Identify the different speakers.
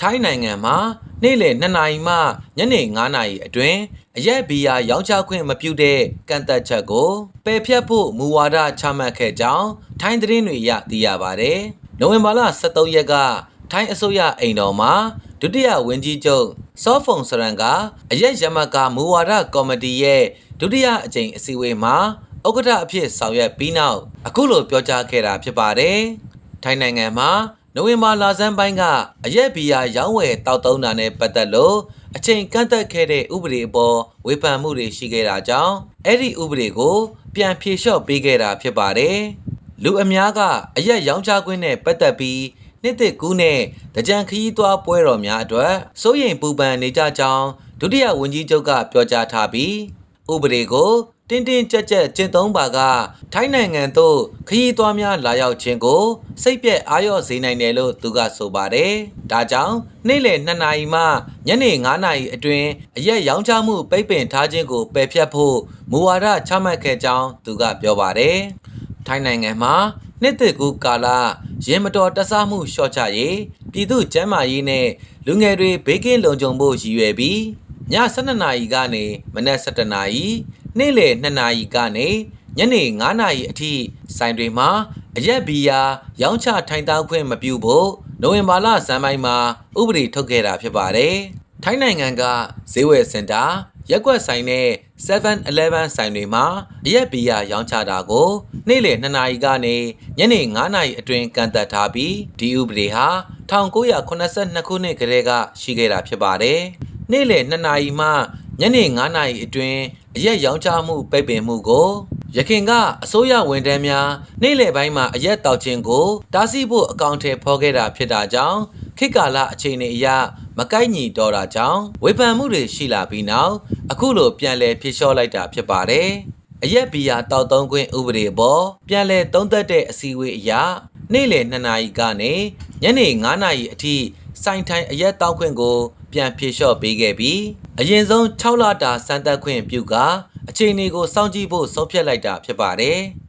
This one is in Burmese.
Speaker 1: ထိုင်းနိုင်ငံမှာနေ့လယ်2နာရီမှညနေ9နာရီအတွင်းအရက်ဘီယာရောင်းချခွင့်မပြုတဲ့ကန့်သက်ချက်ကိုပယ်ဖျက်ဖို့မူဝါဒချမှတ်ခဲ့ကြောင်းထိုင်းသတင်းတွေရသိရပါတယ်။နိုဝင်ဘာလ23ရက်ကထိုင်းအစိုးရအိမ်တော်မှာဒုတိယဝန်ကြီးချုပ်စောဖုန်စရန်ကအရက်ရမကမူဝါဒကော်မတီရဲ့ဒုတိယအကြိမ်အစည်းအဝေးမှာဥက္ကဋ္ဌအဖြစ်ဆောင်ရွက်ပြီးနောက်အခုလိုပြောကြားခဲ့တာဖြစ်ပါတယ်။ထိုင်းနိုင်ငံမှာ နိုဝင်ဘာလဆန်းပိုင်းကအရက်ဘီယာရောင်းဝယ်တောက်သုံးတာနဲ့ပတ်သက်လို့အချိန်ကန့်သက်ခဲ့တဲ့ဥပဒေအပေါ်ဝေဖန်မှုတွေရှိခဲ့တာကြောင့်အဲ့ဒီဥပဒေကို ပြန်ဖြေလျှော့ပေးခဲ့တာဖြစ်ပါတယ်။လူအများကအရက်ရောင်းချခွင့်နဲ့ပတ်သက်ပြီးနှစ်သက်ကူးနဲ့တကြံခရီးသွားပွဲတော်များအတွက်စိုးရိမ်ပူပန်နေကြကြောင်းဒုတိယဝန်ကြီးချုပ်ကပြောကြားထားပြီးဥပဒေကို တင်းတင်းကြပ်ကြပ်ကျင့်သုံးပါကထိုင်းနိုင်ငံသို့ခရီးသွားများလာရောက်ခြင်းကို စိတ်ပြက်အာရုံစေနိုင်တယ်လို့သူကဆိုပါတယ်။ဒါကြောင့်နေ့လယ်2နာရီမှညနေ9နာရီအတွင်းအရက်ရောင်းချမှုပိတ်ပင်ထားခြင်းကိုပယ်ဖျက်ဖို့မူဝါဒချမှတ်ခဲ့ကြောင်းသူကပြောပါတယ်။ထိုင်းနိုင်ငံမှာနှစ်သက်ကူကာလရင်မတော်တဆမှုလျှော့ချရေးပြည်သူ့ကျန်းမာရေးနဲ့လူငယ်တွေဘေးကင်းလုံခြုံဖို့ရည်ရွယ်ပြီးည12နာရီကနေမနက်7နာရီ နေ့လယ်2နာရီကနေညနေ9နာရီအထိဆိုင်တွေမှာအရက်ဘီယာရောင်းချထိုင်တောင်းခွင့်မပြုဖို့နိုဝင်ဘာလဇန်ပိုင်းမှာဥပဒေထုတ်ခဲ့တာဖြစ်ပါတယ်။ထိုင်းနိုင်ငံကဈေးဝယ်စင်တာရက်ကွက်ဆိုင်နဲ့ 7-Eleven ဆိုင်တွေမှာအရက်ဘီယာရောင်းချတာကိုနေ့လယ်2နာရီကနေညနေ9နာရီအတွင်းကန့်သတ်ထားပြီးဒီဥပဒေဟာ1982ခုနှစ်ကတည်းကရှိခဲ့တာဖြစ်ပါတယ်။နေ့လယ်2နာရီမှ ညနေ9နာရီအတွင်းအရက်ရောင်းချမှုပိတ်ပင်မှုကိုရခင်ကအစိုးရဝန်ထမ်းများနေ့လယ်ပိုင်းမှာအရက်တောက်ခြင်းကိုတားဆီးဖို့အကောင့်ထဲဖော်ခဲ့တာဖြစ်တာကြောင့်ခေတ်ကာလအခြေအနေအရမကိုက်ညီတော့တာကြောင့်ဝေဖန်မှုတွေရှိလာပြီးနောက်အခုလိုပြန်လည်ဖြေလျှော့လိုက်တာဖြစ်ပါတယ်။အရက်ဘီယာတောက်သုံးခွင့်ဥပဒေပေါ်ပြန်လည်သုံးသက်တဲ့အစည်းအဝေးအရနေ့လယ်2နာရီကနေညနေ9နာရီအထိစိုင်ထိုင်အရက်တောက်ခွင့်ကို ပြန်ဖြေလျှော့ပေးခဲ့ပြီးအရင်ဆုံး6လတာစမ်းသပ်ခွင့်ပြုကာအခြေအနေကိုစောင့်ကြည့်ဖို့ဆုံးဖြတ်လိုက်တာဖြစ်ပါတယ်။